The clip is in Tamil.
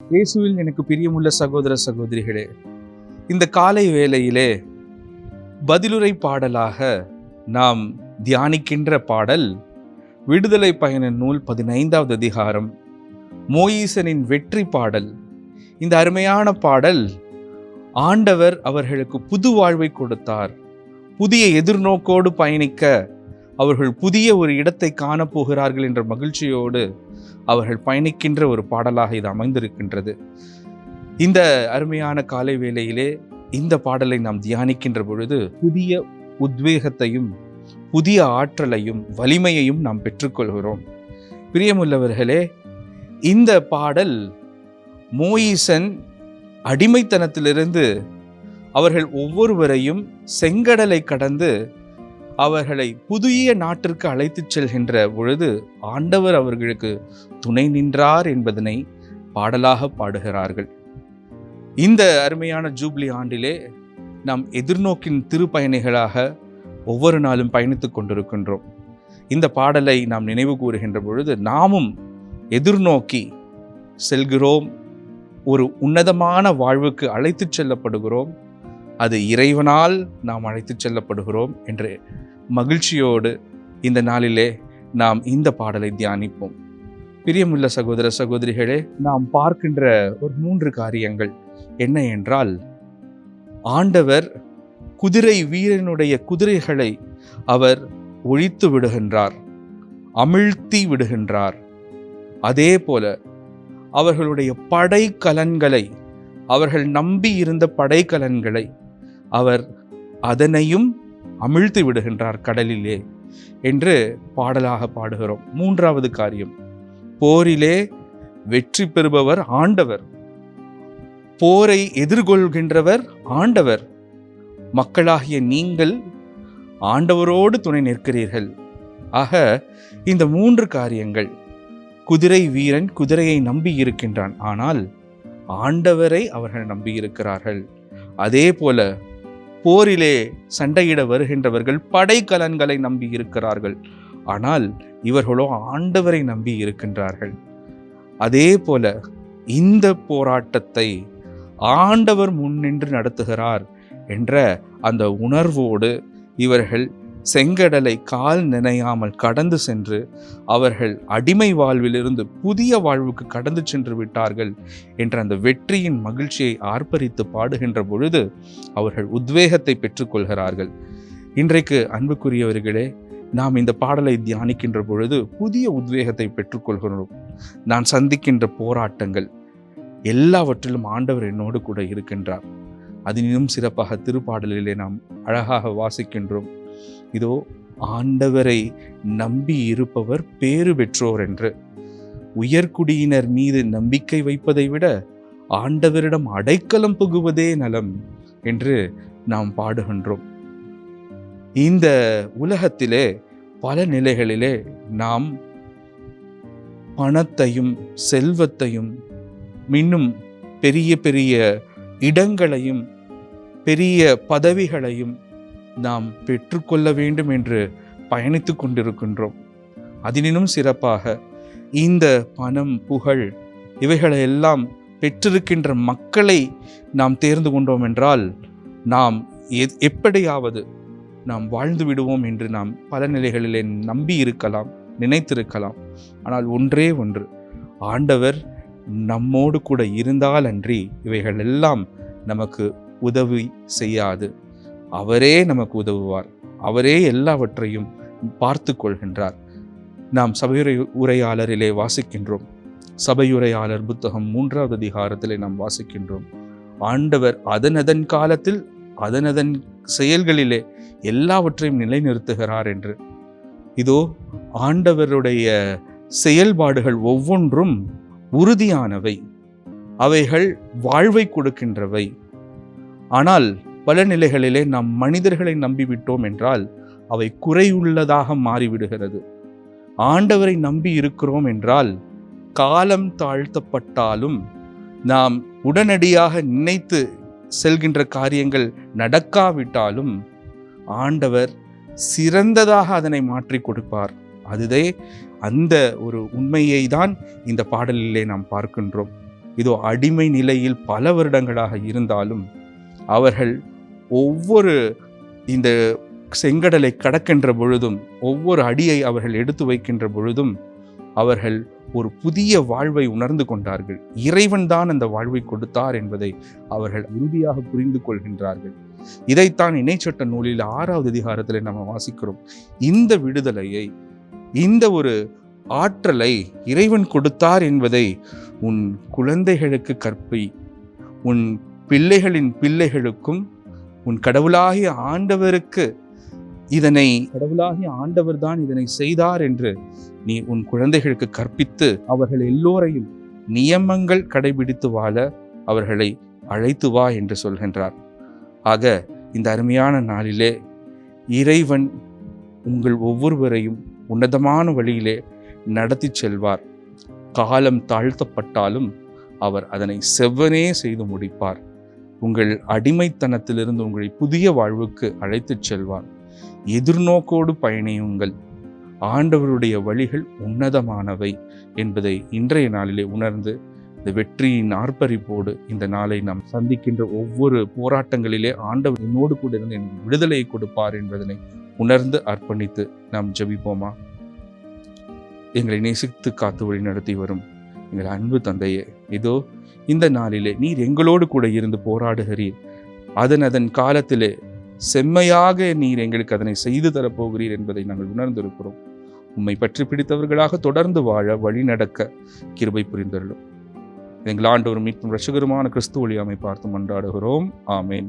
இயேசுவில் எனக்கு பிரியமுள்ள சகோதர சகோதரிகளே இந்த காலை வேளையிலே பதிலுரை பாடலாக நாம் தியானிக்கின்ற பாடல் விடுதலை பயண நூல் பதினைந்தாவது அதிகாரம் மோயீசனின் வெற்றி பாடல். இந்த அருமையான பாடல் ஆண்டவர் அவர்களுக்கு புது வாழ்வை கொடுத்தார். புதிய எதிர்நோக்கோடு பயணிக்க அவர்கள் புதிய ஒரு இடத்தை காணப்போகிறார்கள் என்ற மகிழ்ச்சியோடு அவர்கள் பயணிக்கின்ற ஒரு பாடலாக இது அமைந்திருக்கின்றது. இந்த அருமையான காலை வேளையிலே இந்த பாடலை நாம் தியானிக்கின்ற பொழுது புதிய உத்வேகத்தையும் புதிய ஆற்றலையும் வலிமையையும் நாம் பெற்றுக்கொள்கிறோம். பிரியமுள்ளவர்களே இந்த பாடல் மோயிசன் அடிமைத்தனத்திலிருந்து அவர்கள் ஒவ்வொருவரையும் செங்கடலை கடந்து அவர்களை புதிய நாட்டிற்கு அழைத்துச் செல்கின்ற பொழுது ஆண்டவர் அவர்களுக்கு துணை நின்றார் என்பதனை பாடலாக பாடுகிறார்கள். இந்த அருமையான ஜூப்ளி ஆண்டிலே நாம் எதிர்நோக்கின் திருப்பயணிகளாக ஒவ்வொரு நாளும் பயணித்துக் கொண்டிருக்கின்றோம். இந்த பாடலை நாம் நினைவு கூறுகின்ற பொழுது நாமும் எதிர்நோக்கி செல்கிறோம். ஒரு உன்னதமான வாழ்வுக்கு அழைத்துச் செல்லப்படுகிறோம். அது இறைவனால் நாம் அழைத்துச் செல்லப்படுகிறோம் என்று மகிழ்ச்சியோடு இந்த நாளிலே நாம் இந்த பாடலை தியானிப்போம். பிரியமுள்ள சகோதர சகோதரிகளே நாம் பார்க்கின்ற ஒரு மூன்று காரியங்கள். என்ன என்றால் ஆண்டவர் குதிரை வீரனுடைய குதிரைகளை அவர் ஒழித்து விடுகின்றார் அமிழ்த்தி விடுகின்றார். அதே போல அவர்களுடைய படைக்கலன்களை அவர்கள் நம்பி இருந்த படைக்கலன்களை அவர் அதனையும் அமிழ்த்து விடுகின்றார் கடலிலே என்று பாடலாக பாடுகிறோம். மூன்றாவது காரியம். போரிலே வெற்றி பெறுபவர் ஆண்டவர். போரை எதிர்கொள்கின்றவர் ஆண்டவர். மக்களாகிய நீங்கள் ஆண்டவரோடு துணை நிற்கிறீர்கள். ஆக இந்த மூன்று காரியங்கள் குதிரை வீரன் குதிரையை நம்பி இருக்கின்றான். ஆனால் ஆண்டவரை அவர்கள் நம்பி இருக்கிறார்கள். அதே போல போரிலே சண்டையிட வருகின்றவர்கள் படைக்கலன்களை நம்பி இருக்கிறார்கள் ஆனால் இவர்களோ ஆண்டவரை நம்பி இருக்கின்றார்கள். அதே போல இந்த போராட்டத்தை ஆண்டவர் முன்னின்று நடத்துகிறார் என்ற அந்த உணர்வோடு இவர்கள் செங்கடலை கால் நினையாமல் கடந்து சென்று அவர்கள் அடிமை வாழ்விலிருந்து புதிய வாழ்வுக்கு கடந்து சென்று விட்டார்கள் என்ற அந்த வெற்றியின் மகிழ்ச்சியை ஆர்ப்பரித்து பாடுகின்ற பொழுது அவர்கள் உத்வேகத்தை பெற்றுக்கொள்கிறார்கள். இன்றைக்கு அன்புக்குரியவர்களே நாம் இந்த பாடலை தியானிக்கின்ற பொழுது புதிய உத்வேகத்தை பெற்றுக்கொள்கிறோம். நான் சந்திக்கின்ற போராட்டங்கள் எல்லாவற்றிலும் ஆண்டவர் என்னோடு கூட இருக்கின்றார். அதனினும் சிறப்பாக திருப்பாடலிலே நாம் அழகாக வாசிக்கின்றோம். இதோ ஆண்டவரை நம்பி இருப்பவர் பேறு பெற்றோர் என்று. உயர்குடியினர் மீது நம்பிக்கை வைப்பதை விட ஆண்டவரிடம் அடைக்கலம் புகுவதே நலம் என்று நாம் பாடுகின்றோம். இந்த உலகத்திலே பல நிலைகளிலே நாம் பணத்தையும் செல்வத்தையும் இன்னும் பெரிய பெரிய இடங்களையும் பெரிய பதவிகளையும் நாம் பெற்றுக்கொள்ள வேண்டும் என்று பயணித்து கொண்டிருக்கின்றோம். அதனினும் சிறப்பாக இந்த பணம் புகழ் இவைகளை எல்லாம் பெற்றிருக்கின்ற மக்களை நாம் தேர்ந்து கொண்டோம் என்றால் நாம் எப்படியாவது நாம் வாழ்ந்து விடுவோம் என்று நாம் பல நிலைகளிலே நம்பி இருக்கலாம் நினைத்திருக்கலாம். ஆனால் ஒன்றே ஒன்று ஆண்டவர் நம்மோடு கூட இருந்தால் அன்றி இவைகள் எல்லாம் நமக்கு உதவி செய்யாது. அவரே நமக்கு உதவுவார். அவரே எல்லாவற்றையும் பார்த்து கொள்கின்றார் நாம் சபையுரை உரையாளரிலே வாசிக்கின்றோம். சபையுரையாளர் புத்தகம் மூன்றாவது அதிகாரத்திலே நாம் வாசிக்கின்றோம். ஆண்டவர் அதனதன் காலத்தில் அதனதன் செயல்களிலே எல்லாவற்றையும் நிலைநிறுத்துகிறார் என்று. இதோ ஆண்டவருடைய செயல்பாடுகள் ஒவ்வொன்றும் உறுதியானவை. அவைகள் வாழ்வை கொடுக்கின்றவை. ஆனால் பல நிலைகளிலே நாம் மனிதர்களை நம்பிவிட்டோம் என்றால் அவை குறையுள்ளதாக மாறிவிடுகிறது. ஆண்டவரை நம்பி இருக்கிறோம் என்றால் காலம் தாழ்த்தப்பட்டாலும் நாம் உடனடியாக நினைத்து செல்கின்ற காரியங்கள் நடக்காவிட்டாலும் ஆண்டவர் சிறந்ததாக அதனை மாற்றி கொடுப்பார். அதுவே அந்த ஒரு உண்மையை தான் இந்த பாடலிலே நாம் பார்க்கின்றோம். இதோ அடிமை நிலையில் பல வருடங்களாக இருந்தாலும் அவர்கள் ஒவ்வொரு இந்த செங்கடலை கடக்கின்ற பொழுதும் ஒவ்வொரு அடியை அவர்கள் எடுத்து வைக்கின்ற பொழுதும் அவர்கள் ஒரு புதிய வாழ்வை உணர்ந்து கொண்டார்கள். இறைவன் தான் அந்த வாழ்வை கொடுத்தார் என்பதை அவர்கள் உறுதியாக புரிந்து கொள்கின்றார்கள். இதைத்தான் இணைச்சட்ட நூலில் ஆறாவது அதிகாரத்தில் நம்ம வாசிக்கிறோம். இந்த விடுதலையை இந்த ஒரு ஆற்றலை இறைவன் கொடுத்தார் என்பதை உன் குழந்தைகளுக்கு கற்பி உன் பிள்ளைகளின் பிள்ளைகளுக்கும் உன் கடவுளாகிய ஆண்டவருக்கு இதனை கடவுளாகிய ஆண்டவர் தான் இதனை செய்தார் என்று நீ உன் குழந்தைகளுக்கு கற்பித்து அவர்கள் எல்லோரையும் நியமங்கள் கடைபிடித்து வாழ அவர்களை அழைத்து வா என்று சொல்கின்றார். ஆக இந்த அருமையான நாளிலே இறைவன் உங்கள் ஒவ்வொருவரையும் உன்னதமான வழியிலே நடத்தி செல்வார். காலம் தாழ்த்தப்பட்டாலும் அவர் அதனை செவ்வனே செய்து முடிப்பார். உங்கள் அடிமைத்தனத்திலிருந்து உங்களை புதிய வாழ்வுக்கு அழைத்துச் செல்வார். எதிர்நோக்கோடு பயணியுங்கள். ஆண்டவருடைய வழிகள் உன்னதமானவை என்பதை இன்றைய நாளிலே உணர்ந்து இந்த வெற்றியின் ஆர்ப்பரிப்போடு இந்த நாளை நாம் சந்திக்கின்ற ஒவ்வொரு போராட்டங்களிலே ஆண்டவர் என்னோடு கூட இருந்து என் விடுதலையை கொடுப்பார் என்பதனை உணர்ந்து அர்ப்பணித்து நாம் ஜெபிப்போமா? எங்களை நேசித்து காத்து வழி நடத்தி வரும் எங்கள் அன்பு தந்தையே இதோ இந்த நாளிலே நீர் எங்களோடு கூட இருந்து போராடுகிறீர். அதன் அதன் காலத்திலே செம்மையாக நீர் எங்களுக்கு அதனை செய்து தரப்போகிறீர் என்பதை நாங்கள் உணர்ந்திருக்கிறோம். உம்மை பற்றி பிடித்தவர்களாக தொடர்ந்து வாழ வழி நடக்க கிருபை புரிந்தருளும். எங்கள் ஆண்டவரும் மீட்பும் ரசகருமான கிறிஸ்து ஒளியாமை பார்த்து மன்றாடுகிறோம் ஆமேன்.